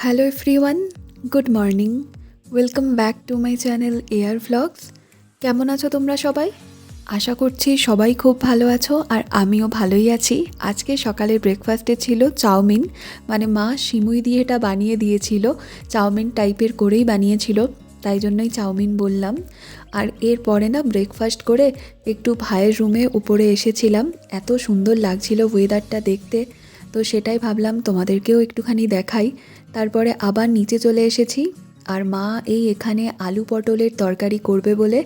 Hello everyone good morning welcome back to my channel air vlogs কেমন আছো তোমরা সবাই? আশা করছি সবাই খুব ভালো আছো আর আমিও ভালোই আছি। আজকে সকালের ব্রেকফাস্টে ছিল চাউমিন। মানে মা সিমুই দিয়ে এটা বানিয়ে দিয়েছিল। চাউমিন টাইপের করেই বানিয়েছিল। তাই জন্যই চাউমিন বললাম। আর এরপরে না ব্রেকফাস্ট করে একটু ভাইয়ের রুমে উপরে এসেছিলাম। এত সুন্দর লাগছিল ওয়েদারটা দেখতে। তো সেটাই ভাবলাম তোমাদেরকেও একটুখানি দেখাই। তারপরে আবার নিচে চলে এসেছি। আর মা এই এখানে আলু পটলের তরকারি করবে বলে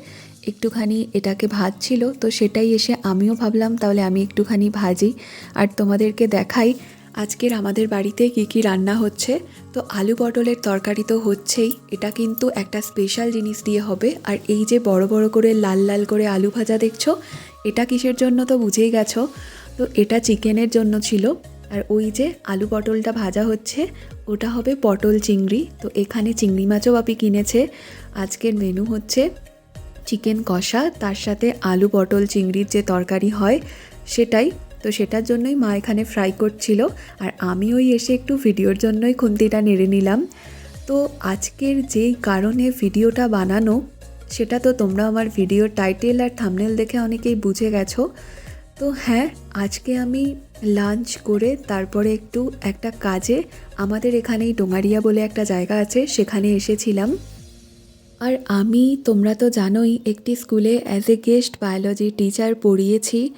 একটুখানি এটাকে ভাজছিল। তো সেটাই এসে আমিও ভাবলাম তাহলে আমি একটুখানি ভাজি। আর তোমাদেরকে দেখাই আজকের আমাদের বাড়িতে কী কী রান্না হচ্ছে। তো আলু পটলের তরকারি তো হচ্ছেই। এটা কিন্তু একটা স্পেশাল জিনিস দিয়ে হবে। আর এই যে বড় বড় করে লাল লাল করে আলু ভাজা দেখছ, এটা কিসের জন্য তো বুঝেই গেছো। তো এটা চিকেনের জন্য ছিল। আর ওই যে আলু পটলটা ভাজা হচ্ছে, ওটা হবে পটল চিংড়ি। তো এখানে চিংড়ি মাছও বাপি কিনেছে। আজকের মেনু হচ্ছে চিকেন কষা, তার সাথে আলু পটল চিংড়ির যে তরকারি হয় সেটাই। তো সেটার জন্যই মা এখানে ফ্রাই করছিল আর আমি ওই এসে একটু ভিডিওর জন্যই খুন্তিটা নেড়ে নিলাম। তো আজকের যেই কারণে ভিডিওটা বানানো, সেটা তো তোমরা আমার ভিডিও টাইটেল আর থামনেল দেখে অনেকেই বুঝে গেছো। তো হ্যাঁ আজকে আমি লাঞ্চ করে তারপরে একটু একটা কাজে, আমাদের এখানেই ডোঙারিয়া বলে একটা জায়গা আছে, সেখানে এসেছিলাম। আর আমি, তোমরা তো জানোই, একটি স্কুলে as a guest biology teacher পড়িয়েছি।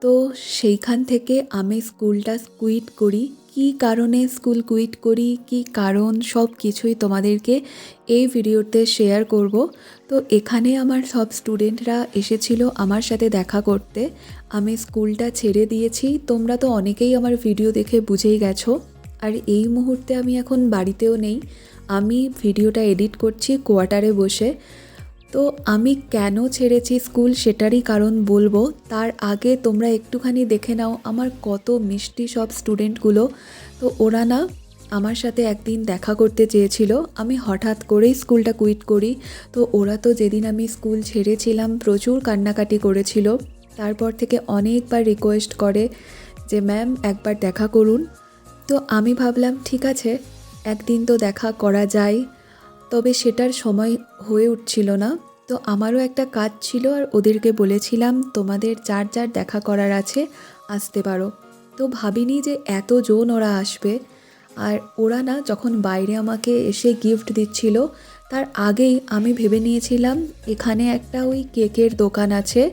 তো সেইখান থেকে আমি স্কুলটা স্কুইট করি। কী কারণে স্কুল কুইট করি, কী কারণ, সব কিছুই তোমাদেরকে এই ভিডিওতে শেয়ার করব। তো এখানে আমার সব স্টুডেন্টরা এসেছিল আমার সাথে দেখা করতে। আমি স্কুলটা ছেড়ে দিয়েছি। তোমরা তো অনেকেই আমার ভিডিও দেখে বুঝেই গেছো। আর এই মুহূর্তে আমি এখন বাড়িতেও নেই। আমি ভিডিওটা এডিট করছি কোয়ার্টারে বসে। তো আমি কেন ছেড়েছি স্কুল সেটারই কারণ বলব। তার আগে তোমরা একটুখানি দেখে নাও আমার কত মিষ্টি সব স্টুডেন্টগুলো। তো ওরা না আমার সাথে একদিন দেখা করতে চেয়েছিল। আমি হঠাৎ করেই স্কুলটা কুইট করি। তো ওরা তো যেদিন আমি স্কুল ছেড়েছিলাম প্রচুর কান্নাকাটি করেছিল। তারপর থেকে অনেকবার রিকোয়েস্ট করে যে, ম্যাম, একবার দেখা করুন। তো আমি ভাবলাম, ঠিক আছে, একদিন তো দেখা করা যায়। তবে সেটার সময় হয়ে উঠছিল না। তো আমারও একটা কাজ ছিল আর ওদেরকে বলেছিলাম, তোমাদের যার যার দেখা করার আছে, আসতে পারো। তো ভাবিনি যে এত জন ওরা আসবে। আর ওরা না যখন বাইরে আমাকে এসে গিফট দিচ্ছিল, তার আগেই আমি ভেবে নিয়েছিলাম, এখানে একটা ওই কেকের দোকান আছে।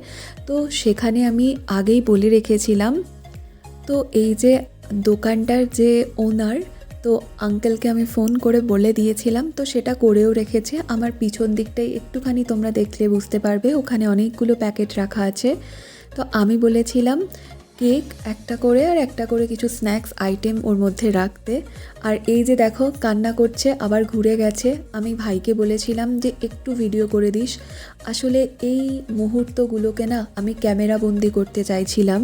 তো সেখানে আমি আগেই বলে রেখেছিলাম। তো এই যে দোকানটার যে ওনার তো আঙ্কেলকে আমি ফোন করে বলে দিয়েছিলাম, তো সেটা করেও রেখেছে। আমার পিছন দিকটাই একটুখানি তোমরা দেখলে বুঝতে পারবে, ওখানে অনেকগুলো প্যাকেট রাখা আছে। তো আমি বলেছিলাম, কেক একটা করে আর একটা করে কিছু স্ন্যাক্স আইটেম ওর মধ্যে রাখতে। আর এই যে দেখো, কান্না করছে, আবার ঘুরে গেছে। আমি ভাইকে বলেছিলাম যে, একটু ভিডিও করে দিস। আসলে এই মুহূর্তগুলোকে না আমি ক্যামেরা বন্দি করতে চাইছিলাম।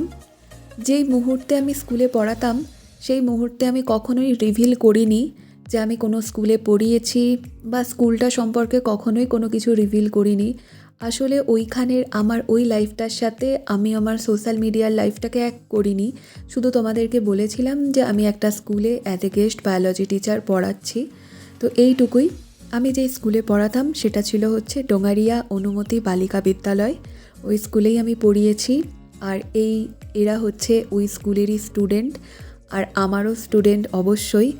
যেই মুহূর্তে আমি স্কুলে পড়াতাম সেই মুহূর্তে আমি কখনোই রিভিল করিনি যে আমি কোনো স্কুলে পড়িয়েছি বা স্কুলটা সম্পর্কে কখনোই কোনো কিছু রিভিল করিনি। আসলে ওইখানের আমার ওই লাইফটার সাথে আমি আমার সোশ্যাল মিডিয়ার লাইফটাকে এক করিনি। শুধু তোমাদেরকে বলেছিলাম যে আমি একটা স্কুলে as a guest biology teacher পড়াচ্ছি। তো এইটুকুই। আমি যে স্কুলে পড়াতাম সেটা ছিল হচ্ছে ডোঙারিয়া অনুমতি বালিকা বিদ্যালয়। ওই স্কুলেই আমি পড়িয়েছি। আর এই, এরা হচ্ছে ওই স্কুলেরই স্টুডেন্ট আর আমারও স্টুডেন্ট অবশ্যই।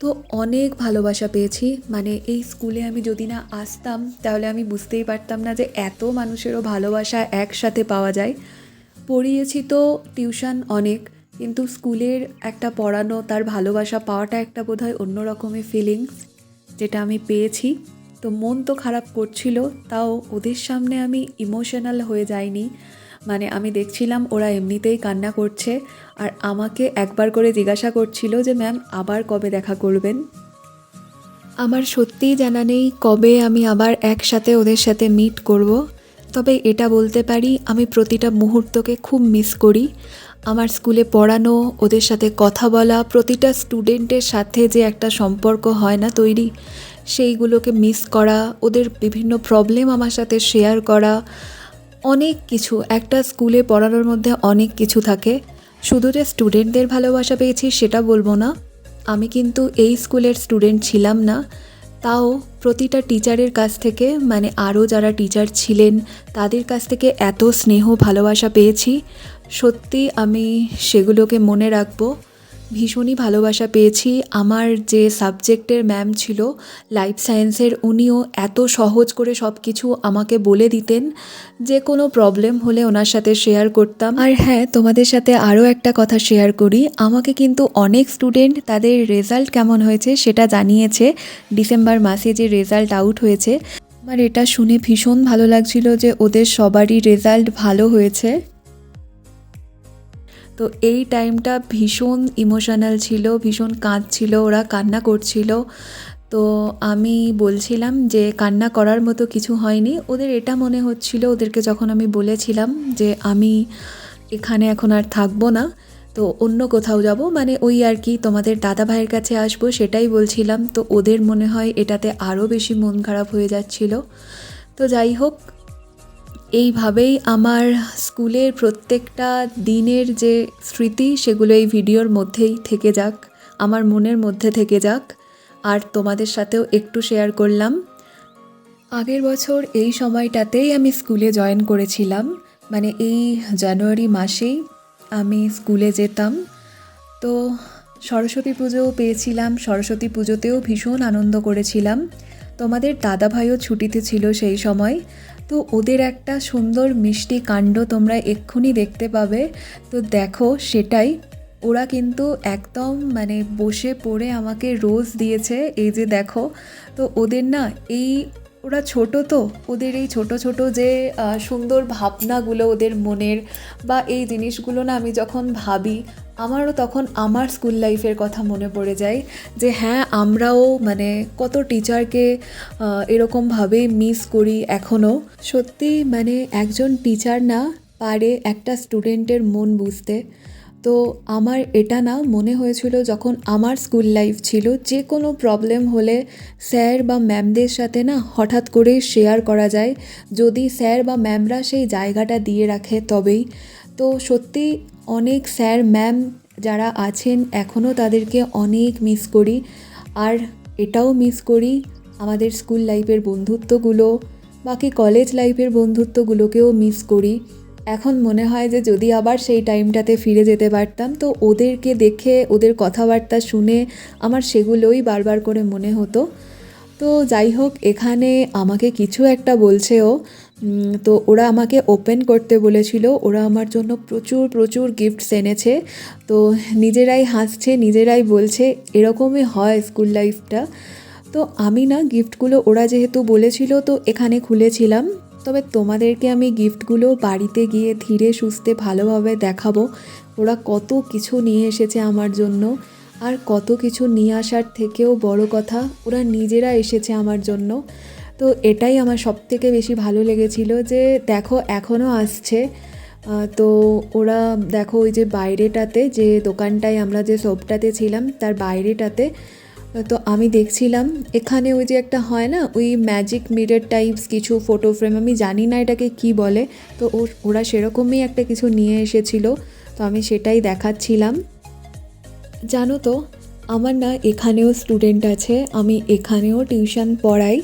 তো অনেক ভালোবাসা পেয়েছি। মানে এই স্কুলে আমি যদি না আসতাম, তাহলে আমি বুঝতেই পারতাম না যে এত মানুষেরও ভালোবাসা একসাথে পাওয়া যায়। পড়িয়েছি তো টিউশন অনেক, কিন্তু স্কুলের একটা পড়ানো, তার ভালোবাসা পাওয়াটা একটা বোধহয় অন্য রকমের ফিলিংস যেটা আমি পেয়েছি। তো মন তো খারাপ করছিল, তাও ওদের সামনে আমি ইমোশনাল হয়ে যাইনি। মানে আমি দেখছিলাম ওরা এমনিতেই কান্না করছে আর আমাকে একবার করে জিজ্ঞাসা করছিল যে, ম্যাম, আবার কবে দেখা করবেন? আমার সত্যিই জানা নেই কবে আমি আবার একসাথে ওদের সাথে মিট করব। তবে এটা বলতে পারি, আমি প্রতিটা মুহূর্তকে খুব মিস করি। আমার স্কুলে পড়ানো, ওদের সাথে কথা বলা, প্রতিটা স্টুডেন্টের সাথে যে একটা সম্পর্ক হয় না তৈরি, সেইগুলোকে মিস করা, ওদের বিভিন্ন প্রবলেম আমার সাথে শেয়ার করা অনেক কিছু। একটা স্কুলে পড়ানোর মধ্যে অনেক কিছু থাকে। শুধু যে স্টুডেন্টদের ভালোবাসা পেয়েছি সেটা বলব না। আমি কিন্তু এই স্কুলের স্টুডেন্ট ছিলাম না। তাও প্রতিটা টিচারের কাছ থেকে মানে আরও যারা টিচার ছিলেন, তাদের কাছ থেকে এত স্নেহ ভালোবাসা পেয়েছি। সত্যি আমি সেগুলোকে মনে রাখব। ভীষণই ভালোবাসা পেয়েছি। আমার যে সাবজেক্টের ম্যাম ছিল, লাইফ সায়েন্সের, উনিও এত সহজ করে সব কিছু আমাকে বলে দিতেন, যে কোনো প্রবলেম হলে ওনার সাথে শেয়ার করতাম। আর হ্যাঁ তোমাদের সাথে আরও একটা কথা শেয়ার করি। আমাকে কিন্তু অনেক স্টুডেন্ট তাদের রেজাল্ট কেমন হয়েছে সেটা জানিয়েছে। ডিসেম্বর মাসে যে রেজাল্ট আউট হয়েছে। আমার এটা শুনে ভীষণ ভালো লাগছিল যে ওদের সবারই রেজাল্ট ভালো হয়েছে। তো এই টাইমটা ভীষণ ইমোশনাল ছিল, ভীষণ কাঁদছিল, ওরা কান্না করছিল। তো আমি বলছিলাম যে কান্না করার মতো কিছু হয়নি। ওদের এটা মনে হচ্ছিল, ওদেরকে যখন আমি বলেছিলাম যে আমি এখানে এখন আর থাকব না, তো অন্য কোথাও যাব মানে ওই আর কি তোমাদের দাদা ভাইয়ের কাছে আসব সেটাই বলছিলাম। তো ওদের মনে হয় এটাতে আরও বেশি মন খারাপ হয়ে যাচ্ছিল। তো যাই হোক এইভাবেই আমার স্কুলের প্রত্যেকটা দিনের যে স্মৃতি, সেগুলো এই ভিডিওর মধ্যেই থেকে যাক, আমার মনের মধ্যে থেকে যাক। আর তোমাদের সাথেও একটু শেয়ার করলাম। আগের বছর এই সময়টাতেই আমি স্কুলে জয়েন করেছিলাম। মানে এই জানুয়ারি মাসেই আমি স্কুলে যেতাম। তো সরস্বতী পুজোও পেয়েছিলাম, সরস্বতী পুজোতেও ভীষণ আনন্দ করেছিলাম। তোমাদের দাদা ভাইও ছুটিতে ছিল সেই সময়। তো ওদের একটা সুন্দর মিষ্টি কাণ্ড তোমরা এক্ষুনি দেখতে পাবে। তো দেখো, সেটাই। ওরা কিন্তু একদম মানে বসে পড়ে আমাকে রোজ দিয়েছে, এই যে দেখো। তো ওদের না এই, ওরা ছোট তো, ওদের এই ছোট ছোট যে সুন্দর ভাবনাগুলো ওদের মনের বা এই জিনিসগুলো না আমি যখন ভাবি আমারও তখন আমার স্কুল লাইফের কথা মনে পড়ে যায় যে হ্যাঁ আমরাও মানে কত টিচারকে এরকমভাবে মিস করি এখনও সত্যি মানে একজন টিচার না পারে একটা স্টুডেন্টের মন বুঝতে। তো আমার এটা না মনে হয়েছিল যখন আমার স্কুল লাইফ ছিল, যে কোনো প্রবলেম হলে স্যার বা ম্যামদের সাথে না হঠাৎ করে শেয়ার করা যায়। যদি স্যার বা ম্যামরা সেই জায়গাটা দিয়ে রাখে তবেই। তো সত্যি অনেক স্যার ম্যাম যারা আছেন এখনও তাদেরকে অনেক মিস করি। আর এটাও মিস করি আমাদের স্কুল লাইফের বন্ধুত্বগুলো বাকি কলেজ লাইফের বন্ধুত্বগুলোকেও মিস করি। এখন মনে হয় যে যদি আবার সেই টাইমটাতে ফিরে যেতে পারতাম তো ওদেরকে দেখে ওদের কথাবার্তা শুনে আমার সেগুলোই বারবার করে মনে হতো। তো যাই হোক এখানে আমাকে কিছু একটা বলছেও উম, তো ওরা আমাকে ওপেন করতে বলেছিল। ওরা আমার জন্য প্রচুর প্রচুর গিফটস এনেছে। তো নিজেরাই হাসছে, নিজেরাই বলছে, এরকমই হয় স্কুল লাইফটা তো আমি না গিফটগুলো ওরা যেহেতু বলেছিল, তো এখানে খুলেছিলাম। তবে তোমাদেরকে আমি গিফটগুলো বাড়িতে গিয়ে ধীরে সুস্থে ভালোভাবে দেখাবো। ওরা কত কিছু নিয়ে এসেছে আমার জন্য। আর কত কিছু নিয়ে আসার থেকেও বড় কথা, ওরা নিজেরা এসেছে আমার জন্য। তো এটাই আমার সব থেকে বেশি ভালো লেগেছিল যে দেখো এখনও আসছে। তো ওরা দেখো ওই যে বাইরেটাতে যে দোকানটায় আমরা যে শপটাতে ছিলাম, তার বাইরেটাতে। তো আমি দেখছিলাম, এখানে ওই যে একটা হয় না, ওই ম্যাজিক মিরর টাইপস কিছু ফটো ফ্রেম আমি জানি না এটাকে কি বলে। তো ওরা সেরকমই একটা কিছু নিয়ে এসেছিল, তো আমি সেটাই দেখাচ্ছিলাম। জানো তো, আমার না এখানেও স্টুডেন্ট আছে, আমি এখানেও টিউশন পড়াই।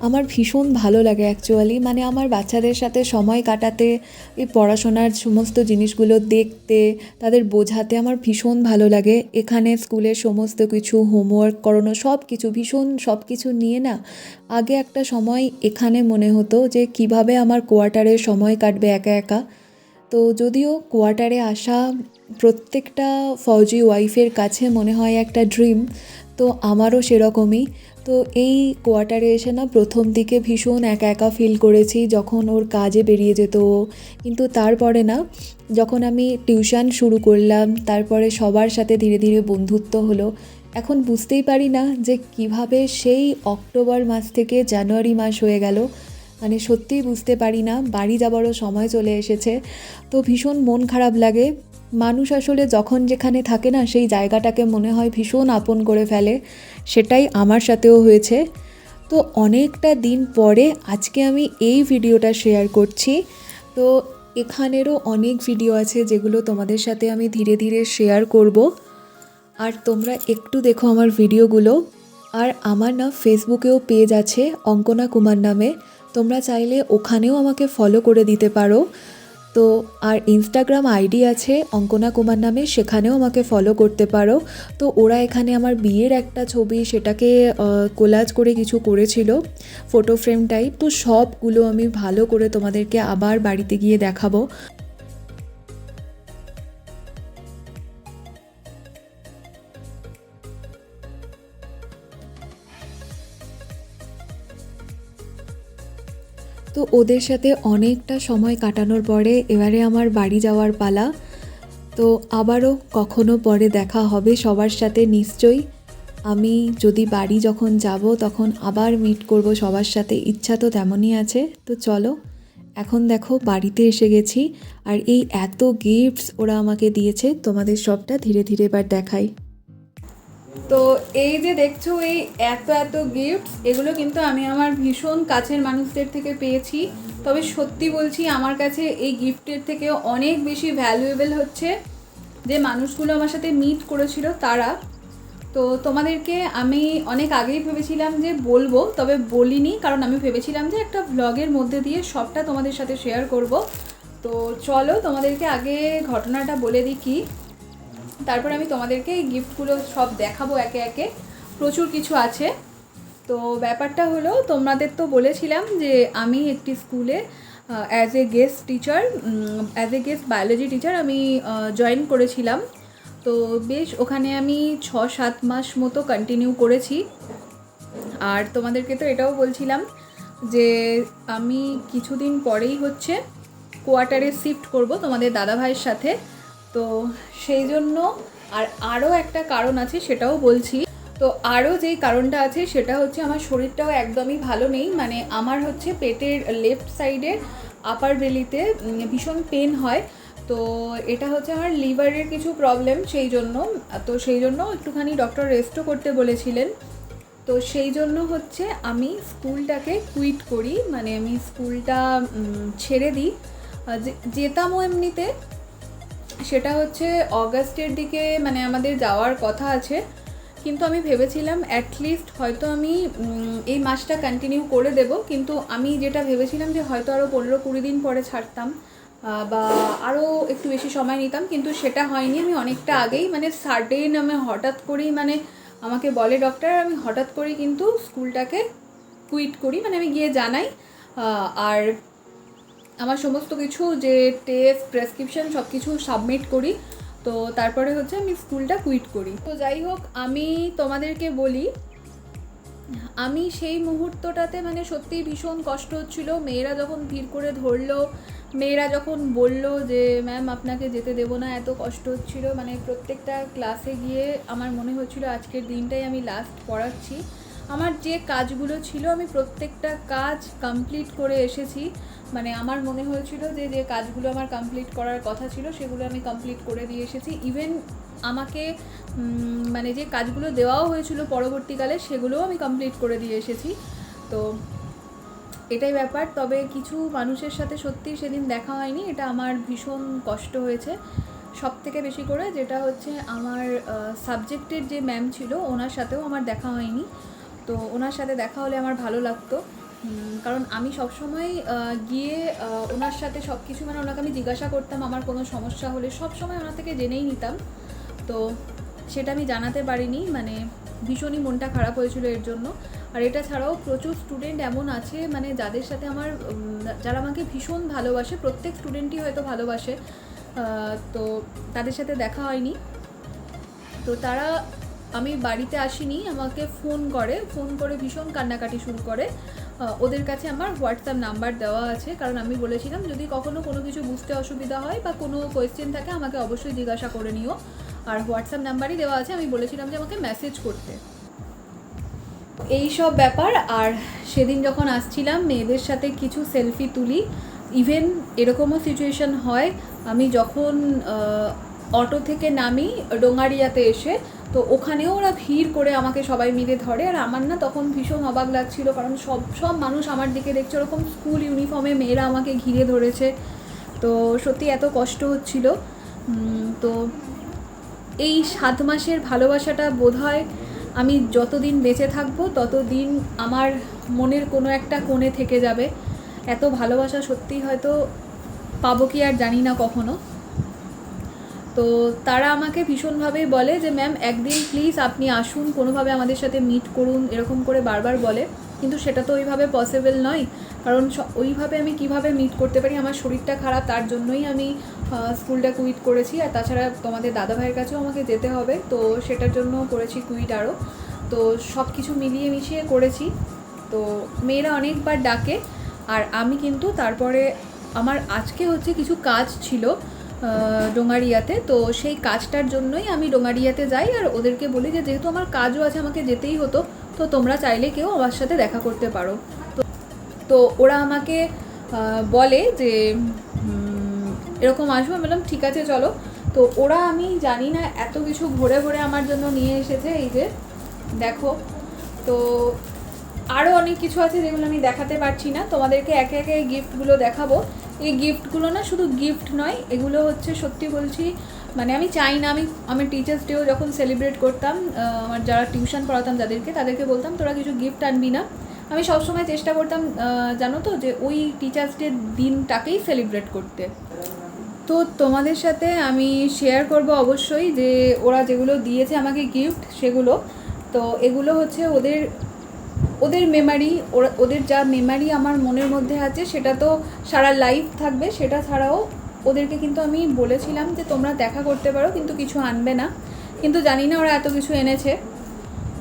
আমার ভীষণ ভালো লাগে অ্যাকচুয়ালি মানে আমার বাচ্চাদের সাথে সময় কাটাতে, এই পড়াশোনার সমস্ত জিনিসগুলো দেখতে, তাদের বোঝাতে আমার ভীষণ ভালো লাগে। এখানে স্কুলের সমস্ত কিছু হোমওয়ার্ক করানো সব কিছু ভীষণ সব কিছু নিয়ে না, আগে একটা সময় এখানে মনে হতো যে কীভাবে আমার কোয়ার্টারে সময় কাটবে একা একা। তো যদিও কোয়ার্টারে আসা প্রত্যেকটা ফৌজি ওয়াইফের কাছে মনে হয় একটা ড্রিম তো আমারও সেরকমই। তো এই কোয়ার্টারে এসে না প্রথম দিকে ভীষণ একা একা ফিল করেছি যখন ওর কাজে বেরিয়ে যেত কিন্তু তারপরে না যখন আমি টিউশন শুরু করলাম, তারপরে সবার সাথে ধীরে ধীরে বন্ধুত্ব হলো। এখন বুঝতেই পারি না যে কীভাবে সেই অক্টোবর মাস থেকে জানুয়ারি মাস হয়ে গেল। মানে সত্যিই বুঝতে পারি না, বাড়ি যাবারও সময় চলে এসেছে। তো ভীষণ মন খারাপ লাগে। মানুষ আসলে যখন যেখানে থাকে না, সেই জায়গাটাকে মনে হয় ভীষণ আপন করে ফেলে। সেটাই আমার সাথেও হয়েছে। তো অনেকটা দিন পরে আজকে আমি এই ভিডিওটা শেয়ার করছি। তো এখানেরও অনেক ভিডিও আছে যেগুলো তোমাদের সাথে আমি ধীরে ধীরে শেয়ার করব। আর তোমরা একটু দেখো আমার ভিডিওগুলো আর আমার না ফেসবুকেও পেজ আছে অঙ্কনা কুমার নামে। তোমরা চাইলে ওখানেও আমাকে ফলো করে দিতে পারো। তো আর ইনস্টাগ্রাম আইডি আছে, অঙ্কনা কুমার নামে, সেখানেও আমাকে ফলো করতে পারো। তো ওরা এখানে আমার বিয়ের একটা ছবি, সেটাকে কোলাজ করে কিছু করেছিল ফটো ফ্রেম টাইপ তো সবগুলো আমি ভালো করে তোমাদেরকে আবার বাড়িতে গিয়ে দেখাবো। তো ওদের সাথে অনেকটা সময় কাটানোর পরে এবারে আমার বাড়ি যাওয়ার পালা। তো আবারও কখনো পরে দেখা হবে সবার সাথে নিশ্চয়ই। আমি যদি বাড়ি যখন যাব তখন আবার মিট করব সবার সাথে, ইচ্ছা তো তেমনই আছে। তো চলো, এখন দেখো বাড়িতে এসে গেছি। আর এই এত গিফটস ওরা আমাকে দিয়েছে, তোমাদের সবটা ধীরে ধীরে এবার দেখাই। তো এই যে দেখছ, এই এত এত গিফটস এগুলো কিন্তু আমি আমার ভীষণ কাছের মানুষদের থেকে পেয়েছি। তবে সত্যি বলছি, আমার কাছে এই গিফটের থেকে অনেক বেশি ভ্যালুয়েবল হচ্ছে যে মানুষগুলো আমার সাথে মিট করেছিল তারা। তো তোমাদেরকে আমি অনেক আগেই ভেবেছিলাম যে বলব, তবে বলিনি, কারণ আমি ভেবেছিলাম যে একটা ব্লগের মধ্যে দিয়ে সবটা তোমাদের সাথে শেয়ার করব। তো চলো তোমাদেরকে আগে ঘটনাটা বলে দিই কি। তারপর আমি তোমাদেরকে এই গিফটগুলো সব দেখাবো একে একে। প্রচুর কিছু আছে। তো ব্যাপারটা হলো, তোমাদের তো বলেছিলাম যে আমি একটি স্কুলে as a guest teacher as a guest biology teacher আমি জয়েন করেছিলাম। তো বেশ, ওখানে আমি ছ সাত মাস মতো কন্টিনিউ করেছি। আর তোমাদেরকে তো এটাও বলছিলাম যে আমি কিছুদিন পরেই হচ্ছে কোয়ার্টারে শিফট করব তোমাদের দাদাভাইয়ের সাথে। তো সেই জন্য আর আরও একটা কারণ আছে সেটাও বলছি। তো আরও যেই কারণটা আছে সেটা হচ্ছে আমার শরীরটাও একদমই ভালো নেই। মানে আমার হচ্ছে পেটের লেফট সাইডে আপার বেলিতে ভীষণ পেন হয়। তো এটা হচ্ছে আমার লিভারের কিছু প্রবলেম সেই জন্য। তো সেই জন্য একটুখানি ডক্টর রেস্টও করতে বলেছিলেন। তো সেই জন্য হচ্ছে আমি স্কুলটাকে কুইট করি। মানে আমি স্কুলটা ছেড়ে দিই। যেতামও এমনিতে। সেটা হচ্ছে অগাস্টের দিকে মানে আমাদের যাওয়ার কথা আছে, কিন্তু আমি ভেবেছিলাম অ্যাটলিস্ট হয়তো আমি এই মাসটা কন্টিনিউ করে দেব, কিন্তু আমি যেটা ভেবেছিলাম যে হয়তো আরও পনেরো কুড়ি দিন পরে ছাড়তাম বা আরও একটু বেশি সময় নিতাম, কিন্তু সেটা হয়নি। আমি অনেকটা আগেই মানে সাডেন আমি হঠাৎ করেই মানে আমাকে বলে ডক্টর আমি হঠাৎ করেই কিন্তু স্কুলটাকে কুইট করি। মানে আমি গিয়ে জানাই আর আমার সমস্ত কিছু যে টেস্ট প্রেসক্রিপশন সব কিছু সাবমিট করি। তো তারপরে হচ্ছে আমি স্কুলটা কুইট করি। তো যাই হোক, আমি তোমাদেরকে বলি, আমি সেই মুহূর্তটাতে মানে সত্যিই ভীষণ কষ্ট হচ্ছিল। মেয়েরা যখন ভিড় করে ধরলো, মেয়েরা যখন বলল যে ম্যাম আপনাকে যেতে দেবো না। এত কষ্ট হচ্ছিল। মানে প্রত্যেকটা ক্লাসে গিয়ে আমার মনে হচ্ছিল, আজকের দিনটাই আমি লাস্ট পড়াচ্ছি। আমার যে কাজগুলো ছিল, আমি প্রত্যেকটা কাজ কমপ্লিট করে এসেছি। মানে আমার মনে হয়েছিল যে যে কাজগুলো আমার কমপ্লিট করার কথা ছিল, সেগুলো আমি কমপ্লিট করে দিয়ে এসেছি। ইভেন আমাকে মানে যে কাজগুলো দেওয়াও হয়েছিল পরবর্তীকালে, সেগুলোও আমি কমপ্লিট করে দিয়ে এসেছি। তো এটাই ব্যাপার। তবে কিছু মানুষের সাথে সত্যি সেদিন দেখা হয়নি, এটা আমার ভীষণ কষ্ট হয়েছে। সব থেকে বেশি করে যেটা হচ্ছে, আমার সাবজেক্টের যে ম্যাম ছিল, ওনার সাথেও আমার দেখা হয়নি। তো ওনার সাথে দেখা হলে আমার ভালো লাগতো। কারণ আমি সবসময় গিয়ে ওনার সাথে সব কিছু মানে ওনাকে আমি জিজ্ঞাসা করতাম আমার কোনো সমস্যা হলে সব সময় ওনার থেকে জেনেই নিতাম। তো সেটা আমি জানাতে পারিনি মানে ভীষণই মনটা খারাপ হয়েছিল এর জন্য। আর এটা ছাড়াও প্রচুর স্টুডেন্ট এমন আছে মানে যাদের সাথে আমার যারা আমাকে ভীষণ ভালোবাসে, প্রত্যেক স্টুডেন্টই হয়তো ভালোবাসে। তো তাদের সাথে দেখা হয়নি। তো তারা আমি বাড়িতে আসিনি, আমাকে ফোন করে ফোন করে ভীষণ কান্নাকাটি শুরু করে। ওদের কাছে আমার হোয়াটসঅ্যাপ নাম্বার দেওয়া আছে, কারণ আমি বলেছিলাম যদি কখনো কোনো কিছু বুঝতে অসুবিধা হয় বা কোনো কোয়েশ্চেন থাকে, আমাকে অবশ্যই জিজ্ঞাসা করে নিও। আর হোয়াটসঅ্যাপ নাম্বারই দেওয়া আছে, আমি বলেছিলাম যে আমাকে মেসেজ করতে। এই সব ব্যাপার, আর সেদিন যখন আসছিলাম, মেয়েদের সাথে কিছু সেলফি তুলি। ইভেন এরকমও সিচুয়েশন হয়, আমি যখন অটো থেকে নামি ডোঙারিয়াতে এসে তো ওখানেও ওরা ভিড় করে আমাকে সবাই মিলে ধরে। আর আমার না তখন ভীষণ অবাক লাগছিল, কারণ সব সব মানুষ আমার দিকে দেখছে। ওরকম স্কুল ইউনিফর্মে মেয়েরা আমাকে ঘিরে ধরেছে। তো সত্যি এত কষ্ট হচ্ছিল। তো এই সাত মাসের ভালোবাসাটা বোধ হয় আমি যতদিন বেঁচে থাকব, ততদিন আমার মনের কোনো একটা কোণে থেকে যাবে। এত ভালোবাসা সত্যিই হয়তো পাবো কি আর জানি না কখনো। তো তারা আমাকে ভীষণভাবেই বলে যে, ম্যাম, একদিন প্লিজ আপনি আসুন, কোনোভাবে আমাদের সাথে মিট করুন, এরকম করে বারবার বলে। কিন্তু সেটা তো ওইভাবে পসিবল নয়। কারণ ওইভাবে আমি কীভাবে মিট করতে পারি? আমার শরীরটা খারাপ, তার জন্যই আমি স্কুলটা কুইট করেছি। আর তাছাড়া তোমাদের দাদাভাইয়ের কাছেও আমাকে যেতে হবে। তো সেটার জন্য করেছি কুইট আরও। তো সব কিছু মিলিয়ে মিশিয়ে করেছি। তো মেয়েরা অনেকবার ডাকে। আর আমি কিন্তু তারপরে, আমার আজকে হচ্ছে কিছু কাজ ছিল। ডোঙারিয়াতে। তো সেই কাজটার জন্যই আমি ডোঙারিয়াতে যাই। আর ওদেরকে বলি যে, যেহেতু আমার কাজও আছে, আমাকে যেতেই হতো, তো তোমরা চাইলে কেউ আমার সাথে দেখা করতে পারো। তো তো ওরা আমাকে বলে যে এরকম আসব? বললাম, ঠিক আছে, চলো। তো ওরা, আমি জানি না, এত কিছু ঘুরে ঘুরে আমার জন্য নিয়ে এসেছে, এই যে, দেখো। তো আরও অনেক কিছু আছে যেগুলো আমি দেখাতে পারছি না। তোমাদেরকে একে একে গিফটগুলো দেখাবো। এই গিফটগুলো না শুধু গিফট নয়, এগুলো হচ্ছে সত্যি বলছি মানে আমি চাই না, আমি আমি টিচার্স ডেও যখন সেলিব্রেট করতাম আমার যারা টিউশন পড়াতাম যাদেরকে তাদেরকে বলতাম, তোরা কিছু গিফট আনবি না। আমি সবসময় চেষ্টা করতাম জানো তো, যে ওই টিচার্স ডে দিনটাকেই সেলিব্রেট করতে। তো তোমাদের সাথে আমি শেয়ার করব অবশ্যই যে ওরা যেগুলো দিয়েছে আমাকে গিফট সেগুলো। তো এগুলো হচ্ছে ওদের ওদের মেমারি ওরা, ওদের যা মেমারি আমার মনের মধ্যে আছে, সেটা তো সারা লাইফ থাকবে। সেটা ছাড়াও ওদেরকে কিন্তু আমি বলেছিলাম যে, তোমরা দেখা করতে পারো, কিন্তু কিছু আনবে না। কিন্তু জানি না ওরা এত কিছু এনেছে।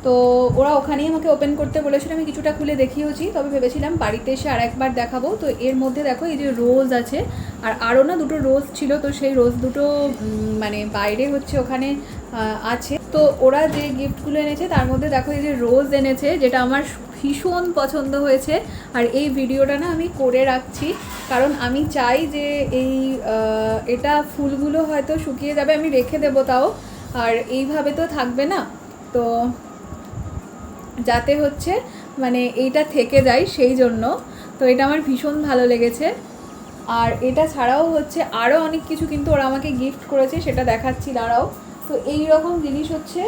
তো ওরা ওখানেই আমাকে ওপেন করতে বলেছিল। আমি কিছুটা খুলে দেখিয়েছি তবে ভেবেছিলাম বাড়িতে এসে আর একবার দেখাবো। তো এর মধ্যে দেখো, এই যে রোজ আছে, আর আরও না দুটো রোজ ছিল, তো সেই রোজ দুটো মানে বাইরে হচ্ছে ওখানে আছে। তো ওরা যে গিফটগুলো এনেছে, তার মধ্যে দেখো এই যে রোজ এনেছে, যেটা আমার ভীষণ পছন্দ হয়েছে। আর এই ভিডিওটা না আমি করে রাখছি। কারণ আমি চাই যে এই এটা ফুলগুলো হয়তো শুকিয়ে যাবে, আমি রেখে দেবো তাও। আর এইভাবে তো থাকবে না। তো যাতে হচ্ছে মানে এইটা থেকে যায় সেই জন্য। তো এটা আমার ভীষণ ভালো লেগেছে। আর এটা ছাড়াও হচ্ছে আরও অনেক কিছু কিন্তু ওরা আমাকে গিফট করেছে, সেটা দেখাচ্ছি, দাঁড়াও। তো এই রকম জিনিস হচ্ছে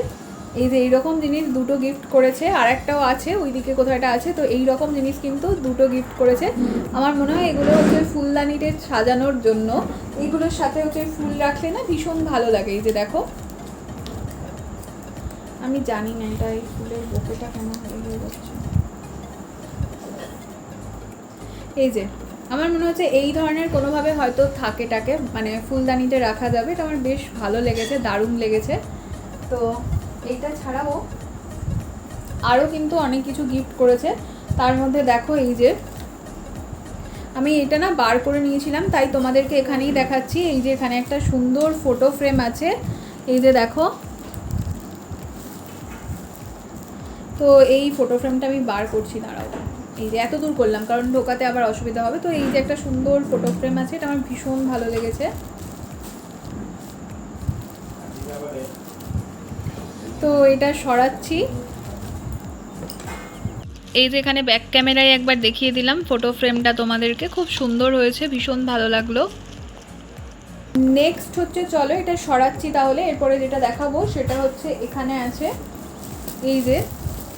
এই যে এইরকম জিনিস দুটো গিফট করেছে আর একটাও আছে, ওইদিকে কোথাও একটা আছে, তো এই রকম জিনিস কিন্তু দুটো গিফট করেছে। আমার মনে হয় এগুলো হচ্ছে ফুলদানিতে সাজানোর জন্য। এইগুলোর সাথে হচ্ছে ফুল রাখলে না ভীষণ ভালো লাগে, এই যে দেখো। আমি জানি না এটা এই ফুলের বোকেটা কেন হয়ে যাচ্ছে। এই যে, আমার মনে হচ্ছে এই ধরনের কোনোভাবে হয়তো থাকে টাকে মানে ফুলদানিতে রাখা যাবে, এটা আমার বেশ ভালো লেগেছে, দারুণ লেগেছে। তো এইটা ছাড়াও আরও কিন্তু অনেক কিছু গিফট করেছে। তার মধ্যে দেখো এই যে, আমি এটা না বার করে নিয়েছিলাম, তাই তোমাদেরকে এখানেই দেখাচ্ছি। এই যে এখানে একটা সুন্দর ফটো ফ্রেম আছে। এই যে দেখো। তো এই ফটো ফ্রেমটা আমি বার করছি, দাঁড়াও। এই যে এত দূর করলাম, কারণ ঢোকাতে আবার অসুবিধা হবে। তো এই যে একটা সুন্দর ফটো ফ্রেম আছে, এটা আমার ভীষণ ভালো লেগেছে। তো এটা সরাচ্ছি। এই যে এখানে ব্যাক ক্যামেরায় একবার দেখিয়ে দিলাম ফটো ফ্রেমটা তোমাদেরকে। খুব সুন্দর হয়েছে ভীষণ ভালো লাগল। নেক্সট হচ্ছে চলো এটা সরাচ্ছি তাহলে। এরপরে যেটা দেখাবো সেটা হচ্ছে এখানে আছে। এই যে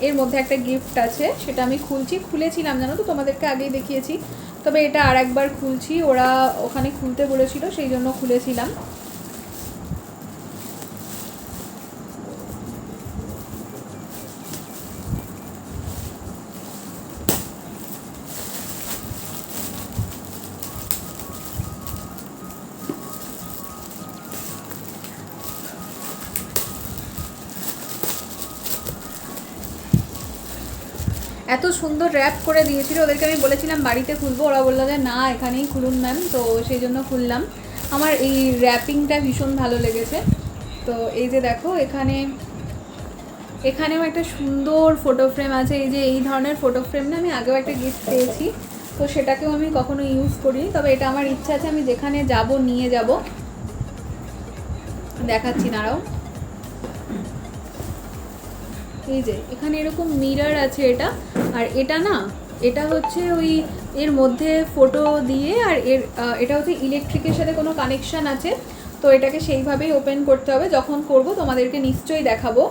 এর মধ্যে একটা গিফট আছে সেটা আমি খুলছি। খুলেছিলাম জানো তো তোমাদেরকে আগেই দেখিয়েছি। তবে এটা আর একবার খুলছি ওরা ওখানে খুলতে বলেছিল সেই জন্য খুলেছিলাম। এত সুন্দর র্যাপ করে দিয়েছিল। ওদেরকে আমি বলেছিলাম, বাড়িতে খুলবো। ওরা বলল যে, না, এখানেই খুলুন ম্যাম তো সেই জন্য খুললাম। আমার এই র্যাপিংটা ভীষণ ভালো লেগেছে। তো এই যে দেখো, এখানে, এখানেও একটা সুন্দর ফটো ফ্রেম আছে। এই যে এই ধরনের ফটো ফ্রেম না, আমি আগেও একটা গিফট পেয়েছি। তো সেটাকেও আমি কখনো ইউজ করিনি। তবে এটা আমার ইচ্ছা আছে, আমি যেখানে যাব, নিয়ে যাব। দেখাচ্ছি, দাঁড়াও। এই যে, এখানে এরকম মিরার আছে এটা, আর এটা না, এটা হচ্ছে ওই এর মধ্যে ফটো দিয়ে আর এর এটা হচ্ছে ইলেকট্রিকের সাথে কোনো কানেকশান আছে, তো এটাকে সেইভাবেই ওপেন করতে হবে, যখন করব তোমাদেরকে নিশ্চয়ই দেখাবো।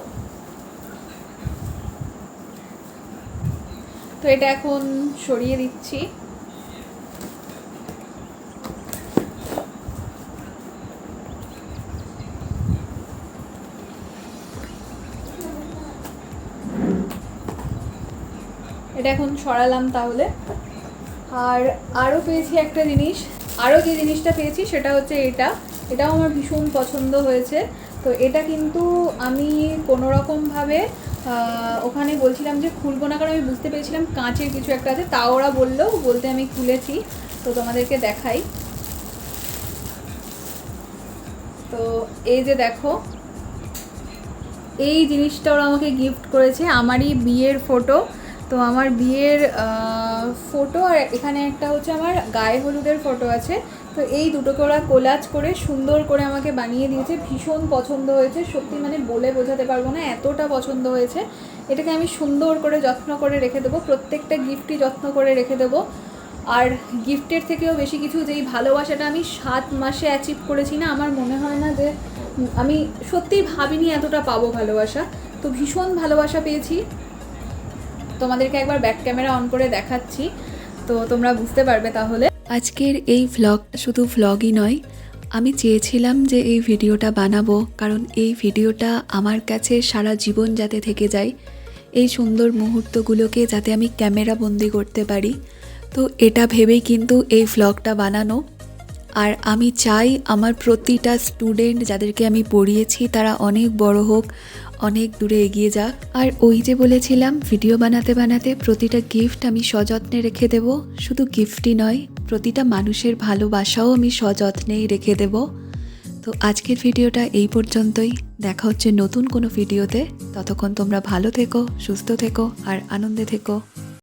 তো এটা এখন সরিয়ে দিচ্ছি। এটা এখন সরালাম তাহলে। আর আরও পেয়েছি একটা জিনিস। আরও যে জিনিসটা পেয়েছি সেটা হচ্ছে এটা। এটাও আমার ভীষণ পছন্দ হয়েছে। তো এটা কিন্তু আমি কোনো রকমভাবে ওখানে বলছিলাম যে খুলবো না, কারণ আমি বুঝতে পেরেছিলাম কাঁচের কিছু একটা আছে। তা ওরা বলল, বলতে আমি খুলেছি। তো তোমাদেরকে দেখাই। তো এই যে দেখো, এই জিনিসটা ওরা আমাকে গিফট করেছে। আমারই বিয়ের ফটো তো আমার বিয়ের ফটো আর এখানে একটা হচ্ছে আমার গায়ে হলুদের ফটো আছে। তো এই দুটোকে ওরা কোলাজ করে সুন্দর করে আমাকে বানিয়ে দিয়েছে। ভীষণ পছন্দ হয়েছে। সত্যি মানে বলে বোঝাতে পারব না এতটা পছন্দ হয়েছে। এটাকে আমি সুন্দর করে যত্ন করে রেখে দেবো। প্রত্যেকটা গিফটই যত্ন করে রেখে দেবো। আর গিফটের থেকেও বেশি কিছু যেই ভালোবাসাটা আমি সাত মাসে অ্যাচিভ করেছি না, আমার মনে হয় না যে আমি সত্যিই ভাবিনি এতটা পাবো ভালোবাসা। তো ভীষণ ভালোবাসা পেয়েছি। তোমাদেরকে একবার ব্যাক ক্যামেরা অন করে দেখাচ্ছি। তো তোমরা বুঝতে পারবে তাহলে। আজকের এই ভ্লগ শুধু ভ্লগই নয়, আমি চেয়েছিলাম যে এই ভিডিওটা বানাবো, কারণ এই ভিডিওটা আমার কাছে সারা জীবন যাতে থেকে যায়, এই সুন্দর মুহূর্তগুলোকে যাতে আমি ক্যামেরা বন্দি করতে পারি। তো এটা ভেবেই কিন্তু এই ভ্লগটা বানানো। আর আমি চাই আমার প্রতিটা স্টুডেন্ট যাদেরকে আমি পড়িয়েছি, তারা অনেক বড় হোক অনেক দূরে এগিয়ে যাক। আর ওই যে বলেছিলাম, ভিডিও বানাতে বানাতে প্রতিটা গিফট আমি সযত্নে রেখে দেব। শুধু গিফটই নয়, প্রতিটা মানুষের ভালোবাসাও আমি সযত্নেই রেখে দেব। তো আজকের ভিডিওটা এই পর্যন্তই। দেখা হচ্ছে নতুন কোনো ভিডিওতে। ততক্ষণ তোমরা ভালো থেকো, সুস্থ থেকো, আর আনন্দে থেকো।